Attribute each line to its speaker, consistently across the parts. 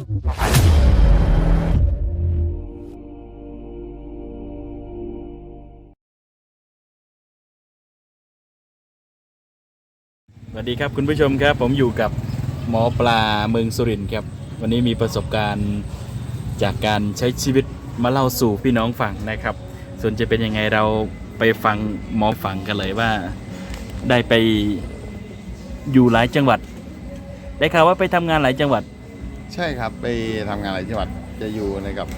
Speaker 1: สวัสดีครับคุณผู้ชมครับ ผมอยู่กับหมอปลาเมืองสุรินทร์ครับ วันนี้มีประสบการณ์จากการใช้ชีวิตมาเล่าสู่พี่น้องฟังนะครับ ส่วนจะเป็นยังไงเราไปฟังหมอฟังกันเลยว่า ได้ไปอยู่หลายจังหวัด ได้ข่าวว่าไปทำงานหลายจังหวัด
Speaker 2: ใช่ครับไปทำงานหลายจังหวัดจะอยู่ในกับ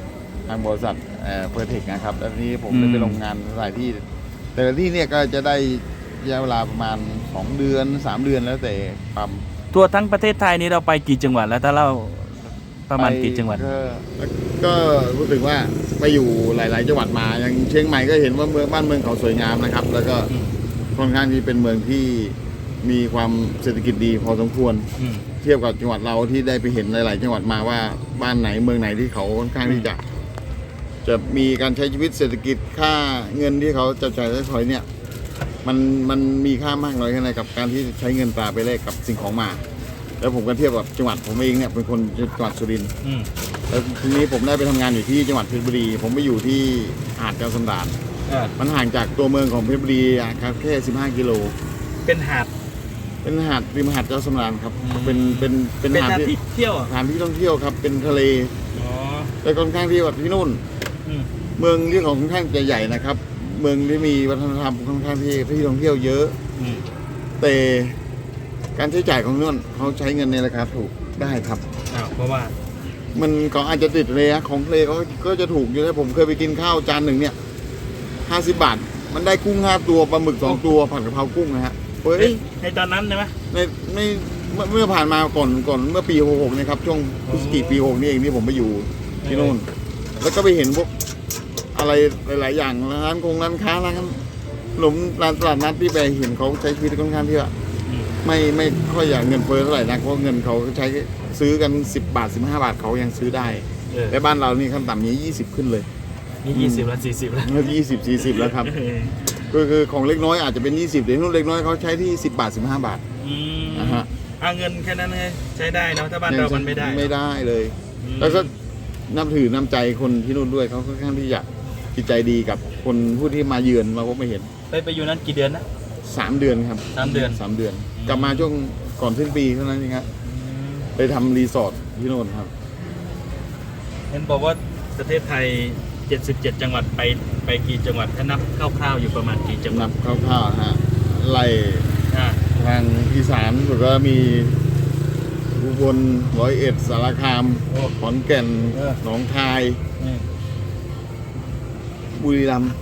Speaker 2: ทางบริษัทเพอร์เทคนะครับแล้วทีนี้ผม
Speaker 1: อืม
Speaker 2: ได้ไปลงงานหลายที่ แต่ละที่เนี่ยก็จะได้ระยะเวลาประมาณ 2 เดือน 3 เดือนแล้วแต่ความ
Speaker 1: ทั่วทั้งประเทศไทยนี้เราไปกี่จังหวัดแล้วถ้าเล่าประมาณกี่จังหวัด
Speaker 2: ก็ก็รู้สึกว่าไปอยู่หลาย ๆ จังหวัดมาอย่างเชียงใหม่ก็เห็นว่าเมืองบ้านเมืองเขาสวยงามนะครับ แล้วก็
Speaker 1: อืม
Speaker 2: ค่อนข้างที่เป็นเมืองที่มีความเศรษฐกิจดีพอสมควร
Speaker 1: อืม
Speaker 2: เทียบกับจังหวัดเราที่ได้ไปเห็นหลาย ๆ จังหวัดมาว่าบ้านไหนเมืองไหนที่เขาค่อนข้างที่จะ จะมีการใช้ชีวิตเศรษฐกิจค่าเงินที่เขาจะจ่ายใช้สอยเนี่ย มันมันมีค่ามากน้อยแค่ไหนกับการที่ใช้เงินตราไปแลกกับสิ่งของมา แล้วผมก็เทียบกับจังหวัดผมเองเนี่ยเป็นคนจังหวัดสุรินทร์
Speaker 1: อืม
Speaker 2: แล้วทีนี้ผมได้ไปทำงานอยู่ที่จังหวัดเพชรบุรี ผมไปอยู่ที่หาดเจ้าสำราญ
Speaker 1: อ่า
Speaker 2: มันห่างจากตัวเมืองของเพชรบุรีอะครับแค่ 15 กิโล
Speaker 1: เป็นหาด
Speaker 2: เป็นหาดริมหาดเจ้าสำราญครับ
Speaker 1: อืม
Speaker 2: เป็นเป็นเป็น
Speaker 1: เป็น
Speaker 2: หาด
Speaker 1: หาด
Speaker 2: ที่
Speaker 1: ที่เที่ยวอะ
Speaker 2: สถานที่ท่องเที่ยวครับ เป็นทะเล
Speaker 1: อ๋อ
Speaker 2: และค่อนข้างที่แบบที่นู่น
Speaker 1: อืม
Speaker 2: เมืองที่ของค่อนข้างจะใหญ่นะครับ เมืองที่มีวัฒนธรรมค่อนข้างที่ที่ท่องเที่ยวเยอะ
Speaker 1: อืม
Speaker 2: แต่การใช้จ่ายของนู่นเขาใช้เงินในราคาถูกได้ครับ
Speaker 1: อ้าวเพราะว่า
Speaker 2: มันก็อาจจะติดเลยนะของทะเลเขาก็จะถูกอยู่นะผมเคยไปกินข้าวจานหนึ่งเนี่ยห้าสิบบาท มันได้กุ้งห้าตัวปลาหมึกสองตัวผัดกะเพรากุ้งนะฮะ เฮ้ย
Speaker 1: ในตอนนั้นใช่ไหม
Speaker 2: ในในเมื่อเมื่อผ่านมาก่อนก่อนเมื่อปีหกหกนะครับช่วงพฤศจิกปีหกนี่เองที่ผมไปอยู่ที่นู่น แล้วก็ไปเห็นพวกอะไรหลาย ๆ อย่างร้านคงร้านค้าร้านขนมร้านตลาดนัดที่ไปเห็นเขาใช้ชีวิตค่อนข้างที่ว่า
Speaker 1: อืม
Speaker 2: ไม่ไม่ค่อยอยากเงินเฟ้อเท่าไหร่นะเพราะเงินเขาใช้ซื้อกัน 10 บาท 15 บาทเขายังซื้อได้
Speaker 1: เออ
Speaker 2: แต่บ้านเรานี่ขั้นต่ำนี้20 ขึ้นเลย
Speaker 1: นี่ยี่สิบละสี่สิบละ
Speaker 2: แล้ว20 40แล้วครับ
Speaker 1: เออ
Speaker 2: ก็คือของเล็กน้อยอาจจะเป็น 20แต่นู่นเล็กน้อยเขาใช้ที่ 10 บาท 15 บาท
Speaker 1: อืม
Speaker 2: นะฮะ
Speaker 1: เอาเงินแค่นั้นให้ใช้ได้เนาะถ้าบ้านเรามันไม่ได้
Speaker 2: ไม่ได้เลย
Speaker 1: อืม
Speaker 2: แล้วก็นับถือน้ำใจคนที่นู่นด้วยเขาค่อนข้างที่จะจิตใจดีกับคนผู้ที่มาเยือนมาพบมาเห็น
Speaker 1: ไปไปอยู่นั้นกี่เดือนนะ
Speaker 2: สามเดือนครับ
Speaker 1: สามเดือน
Speaker 2: สามเดือน กลับมาช่วงก่อนสิ้นปีเท่านั้นเองครับไปทำรีสอร์ทที่โน่นครับ
Speaker 1: เห็นบอกว่าประเทศไทย 77 จังหวัดไปไปกี่จังหวัดถ้านับคร่าวๆอยู่ประมาณกี่จังหวั
Speaker 2: นั
Speaker 1: ด
Speaker 2: บคร่าวๆฮะไล่
Speaker 1: อ่า
Speaker 2: ทางอีสานสุดก็มีอุบลร้อยเอ็ดสารคาม
Speaker 1: โอ้
Speaker 2: ขอนแก่น
Speaker 1: เออ
Speaker 2: หนองคาย
Speaker 1: นี่
Speaker 2: บุรีรัมย์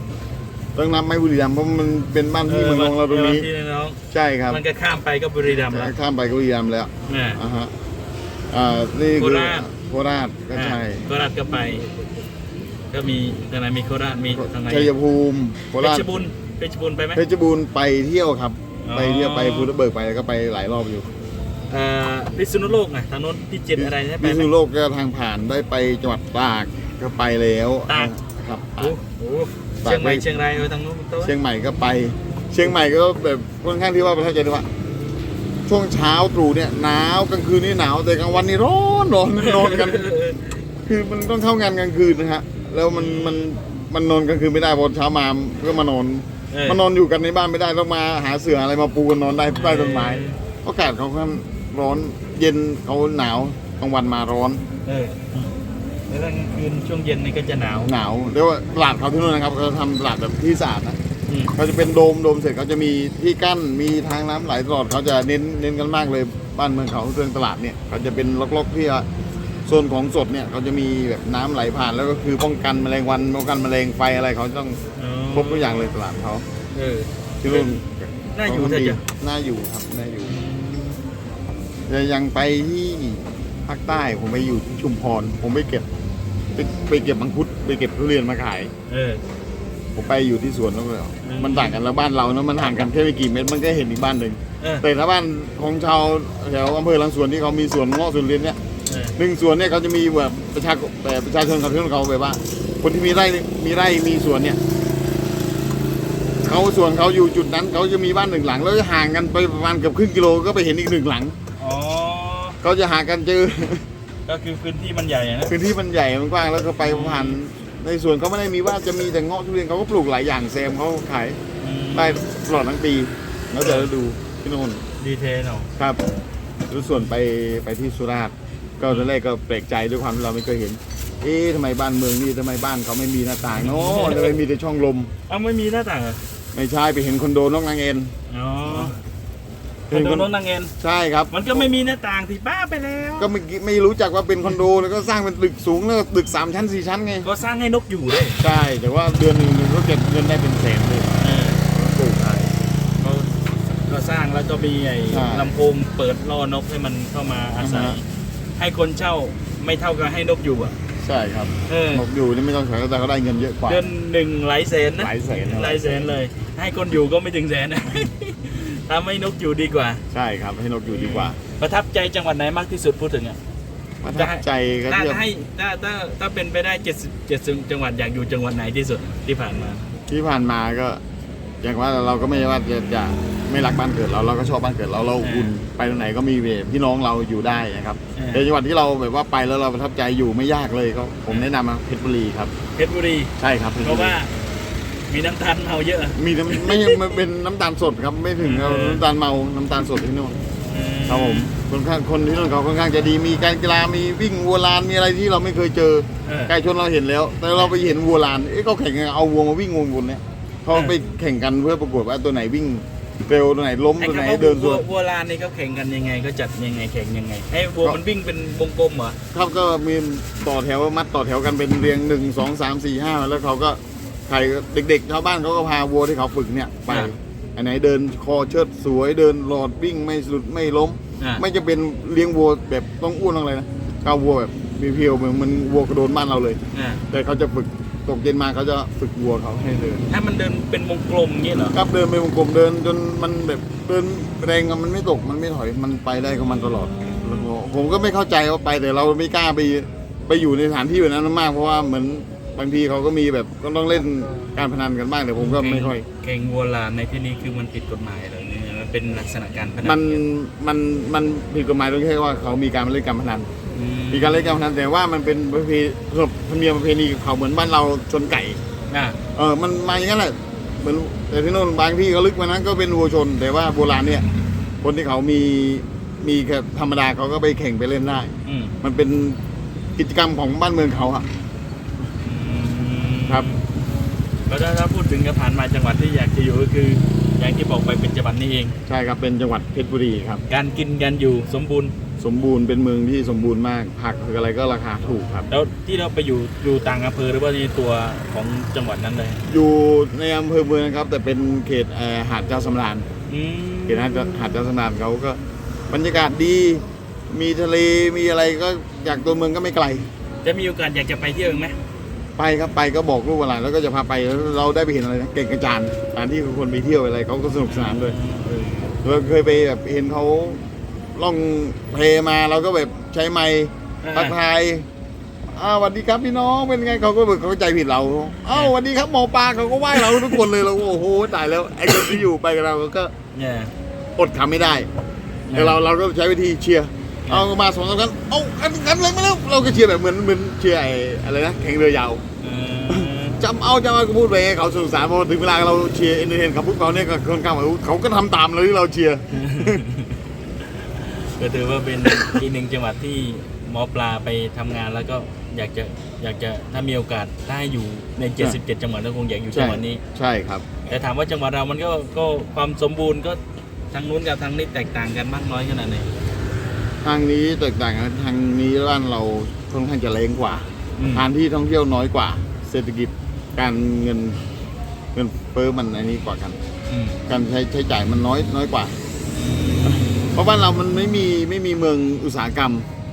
Speaker 2: ต้องนับไหม่บุรีรัมย์เพราะมันเป็นบ้านที่เมืองของเราตรงนี้
Speaker 1: ออที่น้อง
Speaker 2: ใช่ครับ
Speaker 1: มันก็ข้ามไปก็บุรีรัมย์แล้ว
Speaker 2: ข้ามไปก็บุรีรัมย์แล้ว
Speaker 1: อ่า
Speaker 2: อ่าฮะอ่านี่คือ
Speaker 1: โคราช
Speaker 2: โคราชก็ใช่
Speaker 1: โคราชก็ไป ก็มีทางไหนมีโคราชมีทางไหน
Speaker 2: ชัยภูมิโค
Speaker 1: เพ
Speaker 2: ราช
Speaker 1: ชรบุรีเพชรบุรีไปไหม
Speaker 2: เพชรบูรณ์ไปเที่ยวครับ
Speaker 1: อ๋อ
Speaker 2: ไปเที่ยวไปภูทับเบิกไปแล้วก็ไปหลายรอบอยู่
Speaker 1: เอ่อพิษณุโลกไงทางโน้นพิจิตรอะไรใช่ไหม
Speaker 2: พิษณุโลกก็ทางผ่านได้ไปจังหวัดตากก็ไปแล้ว
Speaker 1: ตาก
Speaker 2: ครับ
Speaker 1: โอ้โหเชียงใหม่เชียงรายเออทางโน้นตัว
Speaker 2: เชียงใหม่ก็ไป เชียงใหม่ก็แบบค่อนข้างที่ว่าประทับใจด้วยว่าช่วงเช้าตรู่เนี่ยหนาวกลางคืนนี่หนาวแต่กลางวันนี่ร้อนร้อนนอนกัน คือมันต้องเข้างานกลางคืนนะฮะ แล้วมันมันมันนอนกลางคืนไม่ได้พอเช้ามาก็มานอน
Speaker 1: เออ
Speaker 2: มานอนอยู่กันในบ้านไม่ได้ต้องมาหาเสื่ออะไรมาปูกันนอนได้ใต้ต้นไม้อากาศเขาค่อนข้างร้อนเย็นเขาหนาวกลางวันมาร้อน
Speaker 1: เออแล้วกลางคืนช่วงเย็นนี่ก็จะหนาว
Speaker 2: หนาวเรียกว่าตลาดเขาที่นู่นนะครับเขาทำตลาดแบบที่สะอาดนะ
Speaker 1: อืม
Speaker 2: เขาจะเป็นโดมโดมเสร็จเขาจะมีที่กั้นมีทางน้ำไหลตลอดเขาจะเน้นเน้นกันมากเลยบ้านเมืองเขาเรื่องตลาดเนี่ยเขาจะเป็นล็อกๆที่ ว่าโซนของสดเนี่ยเขาจะมีแบบน้ำไหลผ่านแล้วก็คือป้องกันแมลงวันป้องกันแมลงไฟอะไรเขาต้อง
Speaker 1: อ๋อ
Speaker 2: ครบทุกอย่างเลยตลาดเขา
Speaker 1: เออ
Speaker 2: ที่นู่น
Speaker 1: น่าอยู่
Speaker 2: เข
Speaker 1: เถอะ
Speaker 2: ดี
Speaker 1: จ้ะ
Speaker 2: น่าอยู่ครับน่าอยู่แต่ยังไปที่ภาคใต้ผมไปอยู่ที่ชุมพร ผมไปเก็บไปไปเก็บมังคุดไปเก็บทุเรียนมาขาย
Speaker 1: เออ
Speaker 2: ผมไปอยู่ที่สวนแล้วก็
Speaker 1: อืม
Speaker 2: มันต่างกันแล้วบ้านเรานะมันห่างกันแค่ไม่กี่เมตรมันก็เห็นอีกบ้านหนึ่ง
Speaker 1: เออ
Speaker 2: แต่ถ้าบ้านของชาวแถวอำเภอหลังสวนที่เขามีสวนเงาะสวนเรียนเนี่ย
Speaker 1: เออ
Speaker 2: หนึ่งสวนเนี่ยเขาจะมีแบบประชาแต่ประชาชนเขาที่เขาแบบว่า คนที่มีไร่มีไร่มีสวนเนี่ยเขาสวนเขาอยู่จุดนั้นเขาจะมีบ้านหนึ่งหลัง แล้วจะห่างกันไปประมาณเกือบครึ่งกิโลก็ไปเห็นอีกหนึ่งหลัง
Speaker 1: อ๋อ
Speaker 2: เขาจะหากันเจอ
Speaker 1: ไปก็คือพื้นที่มันใหญ่อะนะ
Speaker 2: พื้นที่มันใหญ่มันกว้างแล้วก็ไปผ่านในสวนเขาไม่ได้มีว่าจะมีแต่เงาะทุเรียนเขาก็ปลูกหลายอย่างแซมเขาขาย
Speaker 1: อืม
Speaker 2: ได้ตลอดทั้งปี แล้วแต่ฤดูพี่โนน
Speaker 1: ดีเทลเนาะ
Speaker 2: ครับรู้ส่วนไปไปที่สุราษฎร์ ก็ตอนแรกก็แปลกใจด้วยความที่เราไม่เคยเห็น เอ๊ะทำไมบ้านเมืองนี่ทำไมบ้านเขาไม่มีหน้าต่างเนาะทำไมมีแต่ช่องลม
Speaker 1: เอ้าไม่มีหน้าต่างเหรอ
Speaker 2: ไม่ใช่ไปเห็นคอนโดนอกนางเอ็น
Speaker 1: อ๋อคอนโดน้องนางเงิน
Speaker 2: ใช่ครับ
Speaker 1: มันก็ไม่มีหน้าต่างที่บ้าไปแล้ว
Speaker 2: ก็ไม่ไม่รู้จักว่าเป็นคอนโดแล้วก็สร้างเป็นตึกสูงแล้วก็ตึกสามชั้นสี่ชั้นไง
Speaker 1: ก็สร้างให้นกอยู่เลย
Speaker 2: ใช่แต่ว่าเดือนหนึ่งมันก็เก็บเงินได้เป็นแสนเลย
Speaker 1: เออ
Speaker 2: ปลูกขาย
Speaker 1: ก็ก็สร้างแล้วก็มีไอ้
Speaker 2: ใช่
Speaker 1: ลำโพงเปิดล่อนกให้มันเข้ามาอาศัย
Speaker 2: อ่าฮะ
Speaker 1: ให้คนเช่าไม่เท่ากับให้นกอยู่อะ
Speaker 2: ใช่ครับ
Speaker 1: เออ
Speaker 2: นกอยู่นี่ไม่ต้องขายแต่เขาได้เงินเยอะกว่า
Speaker 1: เดือนหนึ่งหลายแสนนะ
Speaker 2: หลายแสน
Speaker 1: หลายแสนเลย ให้คนอยู่ก็ไม่ถึงแสนนะ ทำให้นกอยู่ดีกว่า
Speaker 2: ใช่ครับ ให้นกอยู่ดีกว่า
Speaker 1: ประทับใจจังหวัดไหนมากที่สุดพูดถึงอะ
Speaker 2: ประทับใจก็
Speaker 1: ถ้า
Speaker 2: เทียบ
Speaker 1: ให้ถ้าถ้าถ้าเป็นไปได้เจ็ดสิบเจ็ดสิบจังหวัดอยากอยู่จังหวัดไหนที่สุดที่ผ่านมา
Speaker 2: ที่ผ่านมาก็ อย่างว่าเราก็ไม่ใช่ว่าจะจะ ไม่รักบ้านเกิดเราเราก็ชอบบ้านเกิดเราเราอุ่นไปตรงไหนก็มีพี่น้องเราอยู่ได้นะครับ
Speaker 1: เออ
Speaker 2: แต่จังหวัดที่เราแบบว่าไปแล้วเราประทับใจอยู่ไม่ยากเลยก็ผมแนะนำมาเพชรบุรีครับ
Speaker 1: เพชรบุรี
Speaker 2: ใช่ครับพช
Speaker 1: เพ
Speaker 2: บุ
Speaker 1: ราะว่ามีน้ำตาลเมาเยอะ
Speaker 2: มีน้ำไม่มันเป็นน้ำตาลสดครับไม่ถึงกับ
Speaker 1: เออ
Speaker 2: น้ำตาลเมาน้ำตาลสดที่นู่นครับผมคนข้างคนที่นู่นเขาค่อนข้างจะดีมีการกีฬามีวิ่งวัวลานมีอะไรที่เราไม่เคยเจอ
Speaker 1: เออ
Speaker 2: ไก่ชนเราเห็นแล้ว แต่เราไปเห็นวัวลานเอ๊ะเขาแข่งกันเอาวัวมาวิ่งวนๆเนี่ยเขา
Speaker 1: เออ
Speaker 2: ไปแข่งกันเพื่อประกวดว่าตัวไหนวิ่ง เร็วตัวไหนล้ม
Speaker 1: ไอ้
Speaker 2: ตัวไหน
Speaker 1: คำว่า
Speaker 2: เดินส
Speaker 1: วั
Speaker 2: ว
Speaker 1: วนวัวลานนี่เขาแข่งกันยังไงเขาจัดยังไงแข่งยังไงให้วัวมันวิ่งเป็นวงกลมเหรอ
Speaker 2: ครับก็มีต่อแถวมัดต่อแถวกันเป็นเรียงหนึ่งสองสามสี่ห้าแล้วเขาก็ใครเด็กๆชาวบ้านเขาก็พาวัวที่เขาฝึกเนี่ยไปอันไหนเดินคอเชิดสวยเดินหลอดวิ่งไม่สุดไม่ล้ม
Speaker 1: อ่า
Speaker 2: ไม่จะเป็นเลี้ยงวัวแบบต้องอ้วนต้องอะไรนะเอาวัวแบบมีเพียวเหมือนมันวัวกระโดนบ้านเราเลย
Speaker 1: อ่า
Speaker 2: แต่เขาจะฝึก ตกเย็นมาเขาจะฝึกวัวเขาให้เดิน
Speaker 1: ถ้ามันเดินเป็นวงกลมอย่างงี้เหรอ
Speaker 2: ครับเดินไปวงกลมเดินจนมันแบบเดินแรงอะมันไม่ตกมันไม่ถอยมันไปได้ของมันตลอดแล้วก็ผมก็ไม่เข้าใจว่าไปแต่เราไม่กล้าไปไปอยู่ในสถานที่แบบนั้นมากเพราะว่าเหมือนบางทีเขาก็มีแบบก็ต้องเล่นการพนันกันบ้างแต่ผมก็ไม่ค่อย
Speaker 1: แข่งวัวลานในที่นี้คือมันผิดกฎหมายเหรอเนี่ยมันเป็นลักษณะการพนั
Speaker 2: มันมันมันผิดกฎหมายตรงที่ว่าเขามีการเล่นการพนัน
Speaker 1: อื
Speaker 2: มีการเล่นการพนันแต่ว่ามันเป็นประเพณีขนบธรรมเนียมประเพณีของเขาเหมือนบ้านเราชนไก่
Speaker 1: อ่า
Speaker 2: เออ มันมาอย่างนั้นแหละเหมือนแต่ที่โน่นบางที่เขาลึกมานั้นก็เป็นวัวชน แต่ว่าโบราณเนี่ย คนที่เขามีมีแค่ธรรมดาเขาก็ไปแข่งไปเล่นได้
Speaker 1: อืม
Speaker 2: มันเป็นกิจกรรมของบ้านเมืองเขาอะครับ
Speaker 1: แล้วถ้าถ้าพูดถึงก็ผ่านมาจังหวัดที่อยากจะอยู่ก็คือ อย่างที่บอกไปเป็นจังหวัดนี้เอง
Speaker 2: ใช่ครับเป็นจังหวัดเพชรบุรีครับ
Speaker 1: การกินการอยู่สมบูรณ์
Speaker 2: สมบูรณ์เป็นเมืองที่สมบูรณ์มากผักคืออะไรก็ราคาถูกครับ
Speaker 1: แล้วที่เราไปอยู่อยู่ต่างอำเภอหรือว่าในตัวของจังหวัดนั้นเลย
Speaker 2: อยู่ในอำเภอเมืองนะครับ แต่เป็นเขตเอ่อหาดเจ้าสำราญ
Speaker 1: อืม
Speaker 2: เขตหาดเจ้าหาดเจ้าสำราญเขาก็บรรยากาศดี มีทะเลมีอะไรก็จากตัวเมืองก็ไม่ไกล
Speaker 1: จะมีโอกาสอยากจะไปเที่ยวอีกไหม
Speaker 2: ไปครับไปก็บอกลูกเวลาแล้วก็จะพาไปแล้วเราได้ไปเห็นอะไรนะเก่งกระจานสถานที่คนไปเที่ยวอะไรเขาก็สนุกสนานด้วย
Speaker 1: เออ
Speaker 2: เราเคยไปแบบเห็นเขา ล่องเพลมาเราก็แบบใช้ไม้ทักทายอ้าวสวัสดีครับพี่น้องเป็นไงเขาก็แบบเขาใจผิดเราอ้าวสวัสดีครับหมอปลาเขาก็ไหว้เราทุกคนเลยเราก็โอ้โหตายแล้วไอ้คนที่อยู่ไปกับเราก็
Speaker 1: เนี่ย
Speaker 2: อดทำไม่ได้แต่เราเราก็ใช้วิธีเชียร์เอามาสองสามครั้งเอากันกันเลยมาแล้วเราก็เชียร์แบบเหมือนเหมือนเชียร์ไอ้อะไรนะแข่งเรือยาว
Speaker 1: เออ
Speaker 2: จำเอาจำเอาก็พูดไปให้เขาสนุกสนานพอถึงเวลาเราเชียร์เอนเตอร์เทนเขาพวกเขาเนี่ยก็ค่อนข้างว่าเขาก็ทำตามเลยที่เราเชียร์
Speaker 1: ก็ถือว่าเป็นอีกหนึ่งจังหวัดที่หมอปลาไปทำงานแล้วก็อยากจะอยากจะถ้ามีโอกาสได้อยู่ใน 77 จังหวัดก็คงอยากอยู่จังหวัดนี้
Speaker 2: ใช่ครับ
Speaker 1: แต่ถามว่าจังหวัดเรามันก็ก็ความสมบูรณ์ก็ทางนู้นกับทางนี้แตกต่างกันมากน้อยขนาดไหน
Speaker 2: ทางนี้แตกต่างกันทางนี้บ้านเราค่อนข้างจะเล้งกว่า
Speaker 1: อืม
Speaker 2: ทานที่ท่องเที่ยวน้อยกว่า เศรษฐกิจการเงินเงินเฟ้อมันอันนี้กว่ากัน
Speaker 1: อืม
Speaker 2: การใช้ใช้จ่ายมันน้อยน้อยกว่า เพราะบ้านเรามันไม่มีไม่มีเมืองอุตสาหกรรม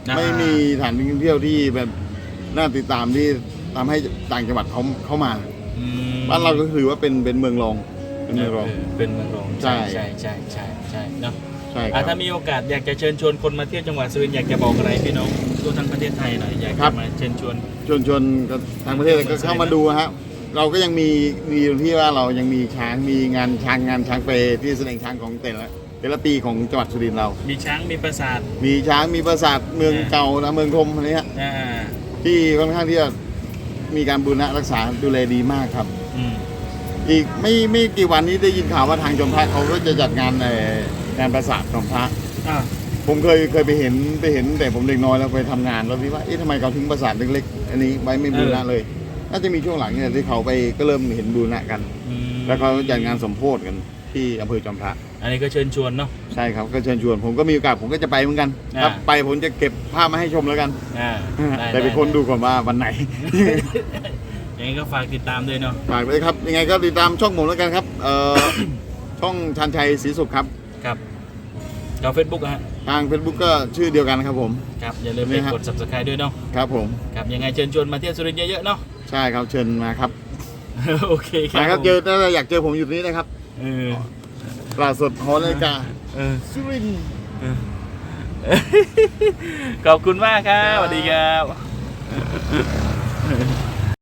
Speaker 1: อ่า
Speaker 2: ไม่มีสถานที่ท่องเที่ยวที่แบบน่าติดตามที่ทำให้ต่างจังหวัดเขาเข้ามา
Speaker 1: อืม
Speaker 2: บ้านเราก็ถือว่าเป็นเป็นเมืองรองเป็นเมืองรอง
Speaker 1: เออเป็นเมืองรอง
Speaker 2: ใช่
Speaker 1: ใช่ ใช่ใช่ใช่ใช่เนาะ
Speaker 2: ใช่ค
Speaker 1: อะ
Speaker 2: รับ
Speaker 1: ถ้ามีโอกาสอยากจะเชิญชวนคนมาเที่ยวจังหวัดสุรินทร์อยากจะบอกอะไรพี่น้องทั่วทั้งประเทศไทยหน่อยอยาก
Speaker 2: ครั
Speaker 1: จะ
Speaker 2: บ
Speaker 1: มาเชิญชวน
Speaker 2: ชวนชวนกับทางประเทศก็เข้ามาดูฮะเราก็ยังมีมีตรงที่ว่าเรายังมีช้างมีงานช้างงานช้างเฟร์ที่แสดงช้างของแต่ละ แต่ละปีของจังหวัดสุรินทร์เรา
Speaker 1: มีช้างมีปราสาท
Speaker 2: มีช้างมีปราสาทเมือง
Speaker 1: อ่า
Speaker 2: เก่านะเมืองทมอะไรเงี้ย
Speaker 1: อ่า
Speaker 2: ที่ค่อนข้างที่จะมีการบูรณะรักษาดูแลดีมากครับ
Speaker 1: อืม
Speaker 2: อีกไม่ไม่กี่วันนี้ได้ยินข่าวว่าทางจอมพระเขาก็จะจัดงานในงานปราสาทจอมพระ
Speaker 1: อ่า
Speaker 2: ผมเคยเคยไปเห็นไปเห็นแต่ผมเด็กน้อยแล้วไปทำงานแล้วพี่ว่าเอ๊ะทำไมเขาทิ้งปราสาทเล็กๆอันนี้ไว้ไม่บูรณะเลย น่าจะมีช่วงหลังเนี่ยที่เขาไปก็เริ่มเห็นบูรณะกัน
Speaker 1: อืม
Speaker 2: แล้วเขาจัดงานสมโพธิกัน ที่อำเภอจอมพระ
Speaker 1: อันนี้ก็เชิญชวนเนาะ
Speaker 2: ใช่ครับก็เชิญชวน ผมก็มีโอกาสผมก็จะไปเหมือนกัน
Speaker 1: อ่า
Speaker 2: ถ้าไปผมจะเก็บภาพมาให้ชมแล้วกัน
Speaker 1: อ่าด้
Speaker 2: แต่ไปคนดูก่อนว่าวันไหน
Speaker 1: ยังไงก็ฝากติดตามด้วยเนาะ
Speaker 2: ฝากด้วยครับ ยังไงก็ติดตามช่องผมแล้วกันครับเอ่อ ช่องชันชัยศรีสุขครับ
Speaker 1: ครับกับเฟซบุ๊กฮะ
Speaker 2: ทาง Facebook ก็ชื่อเดียวกันครับผม
Speaker 1: ครับ อย่าลืมไป
Speaker 2: นี่ฮะ
Speaker 1: กด subscribe ด้วยเนาะ
Speaker 2: ครับผม
Speaker 1: ครับ ยังไงเชิญชวนมาเที่ยวสุรินทร์เยอะๆเนาะ
Speaker 2: ใช่ครับเชิญมาครับ
Speaker 1: โอเคครับ
Speaker 2: มาครับ
Speaker 1: ผม
Speaker 2: เจอถ้าอยากเจอผมอยู่ตรงนี้นะครับ
Speaker 1: เออ
Speaker 2: ตลาดสดหอนาฬิกา
Speaker 1: เออ
Speaker 2: สุรินทร์
Speaker 1: ขอบคุณมากครับ
Speaker 2: ครับ
Speaker 1: สวัสดีครับ